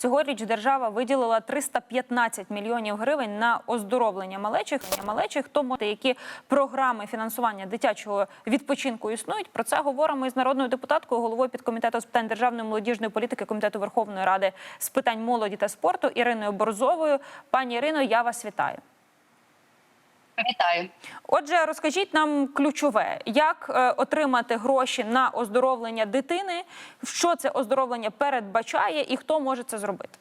Цьогоріч держава виділила 315 мільйонів гривень на оздоровлення малечих. Малечих тому які програми фінансування дитячого відпочинку існують. Про це говоримо із народною депутаткою, головою підкомітету з питань державної молодіжної політики комітету Верховної Ради з питань молоді та спорту Іриною Борзовою. Пані Ірино, я вас вітаю. Вітаю. Отже, розкажіть нам ключове, як е, отримати гроші на оздоровлення дитини, що це оздоровлення передбачає і хто може це зробити.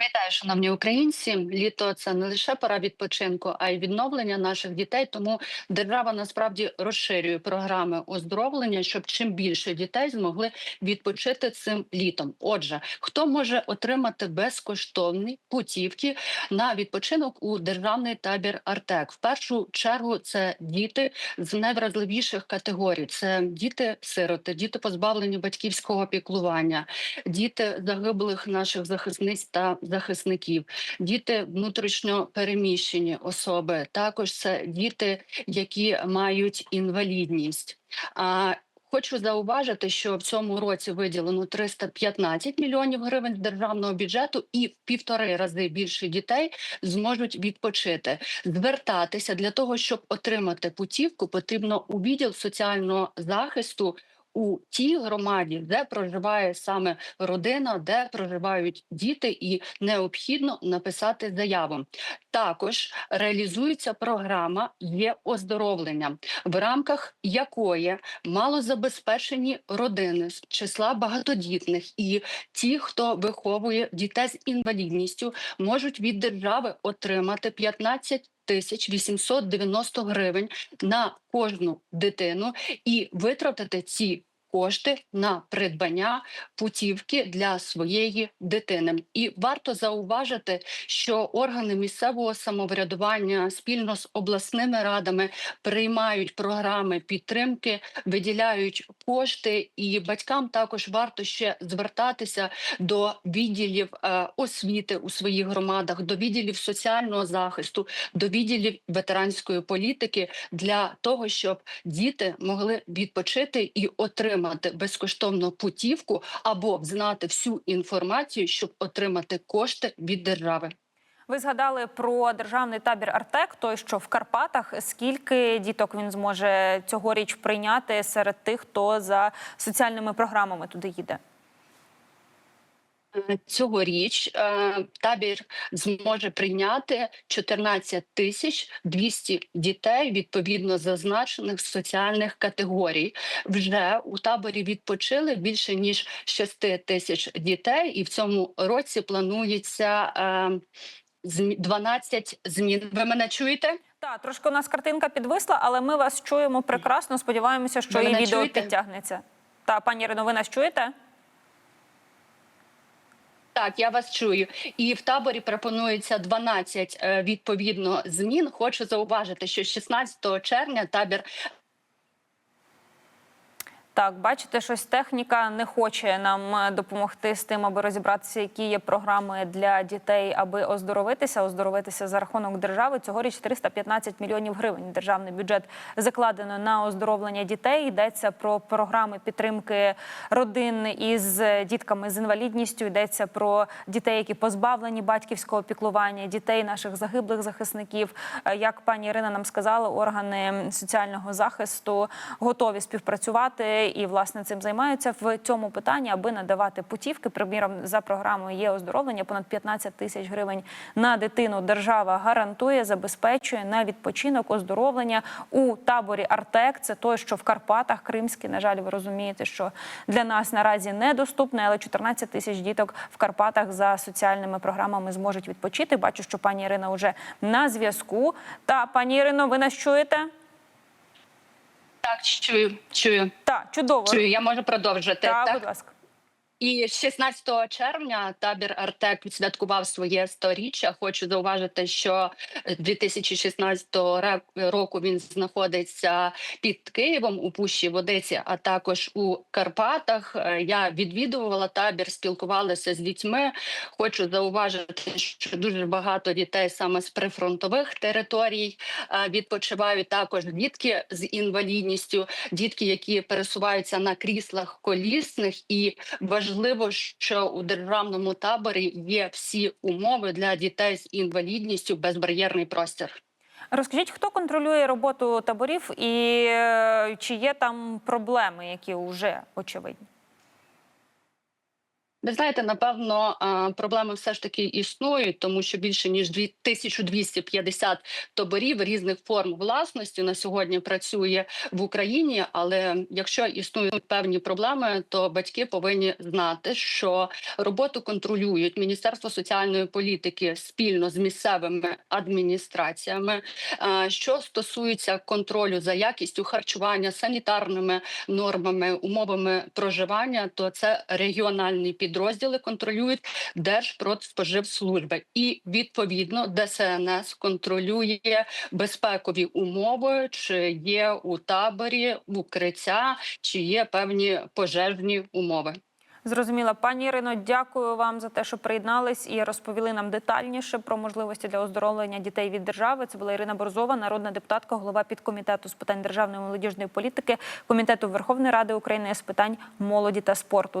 Вітаю, шановні українці. Літо це не лише пора відпочинку, а й відновлення наших дітей. Тому держава насправді розширює програми оздоровлення, щоб чим більше дітей змогли відпочити цим літом. Отже, хто може отримати безкоштовні путівки на відпочинок у державний табір Артек? В першу чергу це діти з найвразливіших категорій: це діти-сироти, діти позбавлені батьківського піклування, діти загиблих наших захисниць та захисників, діти внутрішньо переміщені особи. Також це діти, які мають інвалідність. А Хочу зауважити, що в цьому році виділено 315 мільйонів гривень з державного бюджету, і в півтори рази більше дітей зможуть відпочити. Звертатися для того, щоб отримати путівку, потрібно у відділ соціального захисту у тій громаді, де проживає саме родина, де проживають діти, і необхідно написати заяву. Також реалізується програма є оздоровлення, в рамках якої малозабезпечені родини з числа багатодітних і ті, хто виховує дітей з інвалідністю, можуть від держави отримати 15 Тисяч 890 гривень на кожну дитину і витратити ці кошти на придбання путівки для своєї дитини. І варто зауважити, що органи місцевого самоврядування спільно з обласними радами приймають програми підтримки, виділяють кошти, і батькам також варто ще звертатися до відділів е, освіти у своїх громадах, до відділів соціального захисту, до відділів ветеранської політики для того, щоб діти могли відпочити і отримати безкоштовну путівку або знати всю інформацію, щоб отримати кошти від держави. Ви згадали про державний табір Артек, той, що в Карпатах. Скільки діток він зможе цьогоріч прийняти серед тих, хто за соціальними програмами туди їде? Е, Цьогоріч е, табір зможе прийняти 14 тисяч 200 дітей відповідно зазначених соціальних категорій. Вже у таборі відпочили більше ніж 6 тисяч дітей, і в цьому році планується е, змі- 12 змін. Ви мене чуєте? Так, трошки у нас картинка підвисла, але ми вас чуємо прекрасно. Сподіваємося, що Ви і відео чуєте? підтягнеться. Та пані Ірино, ви нас чуєте? Так, я вас чую. І в таборі пропонується 12 е, відповідно змін. Хочу зауважити, що 16 червня табір Так, бачите, щось техніка не хоче нам е, допомогти з тим, аби розібратися, які є програми для дітей, аби оздоровитися, оздоровитися за рахунок держави. Цьогоріч 315 мільйонів гривень. Державний бюджет закладено на оздоровлення дітей. Йдеться про програми підтримки родин із дітками з інвалідністю. Йдеться про дітей, які позбавлені батьківського піклування, дітей наших загиблих захисників. Е, Як пані Ірина нам сказала, органи соціального захисту готові співпрацювати і власне цим займаються в цьому питанні, аби надавати путівки. Приміром, за програмою є оздоровлення. Понад 15 тисяч гривень на дитину держава гарантує, забезпечує на відпочинок оздоровлення у таборі Артек. Це той, що в Карпатах Кримський. На жаль, ви розумієте, що для нас наразі недоступне, але 14 тисяч діток в Карпатах за соціальними програмами зможуть відпочити. Бачу, що пані Ірина вже на зв'язку. Та пані Ірино, ви нас чуєте? Так чую, чую, Так, чудово. чую. Я можу продовжити. Так, так? будь ласка. І 16 червня табір Артек відсвяткував своє сторіччя. Хочу зауважити, що 2016 ре- року він знаходиться під Києвом у Пущі Водиці, а також у Карпатах. Е, Я відвідувала табір, спілкувалася з дітьми. Хочу зауважити, що дуже багато дітей саме з прифронтових територій е, відпочивають. Також дітки з інвалідністю, дітки, які пересуваються на кріслах колісних і вважають важливо, що у державному таборі є всі умови для дітей з інвалідністю, безбар'єрний простір. Розкажіть, хто контролює роботу таборів і е, чи є там проблеми, які вже очевидні? Ви знаєте, напевно, проблеми все ж таки існують, тому що більше ніж 1250 таборів різних форм власності на сьогодні працює в Україні. Але якщо існують певні проблеми, то батьки повинні знати, що роботу контролюють Міністерство соціальної політики спільно з місцевими адміністраціями. Що стосується контролю за якістю харчування, санітарними нормами, умовами проживання, то це регіональний регіональні підрозділи контролюють Держпродспоживслужби. І відповідно ДСНС контролює безпекові умови, чи є у таборі укриття, чи є певні пожежні умови. Зрозуміла, пані Ірино, дякую вам за те, що приєднались і розповіли нам детальніше про можливості для оздоровлення дітей від держави. Це була Ірина Борзова, народна депутатка, голова підкомітету з питань державної молодіжної політики, комітету Верховної Ради України з питань молоді та спорту.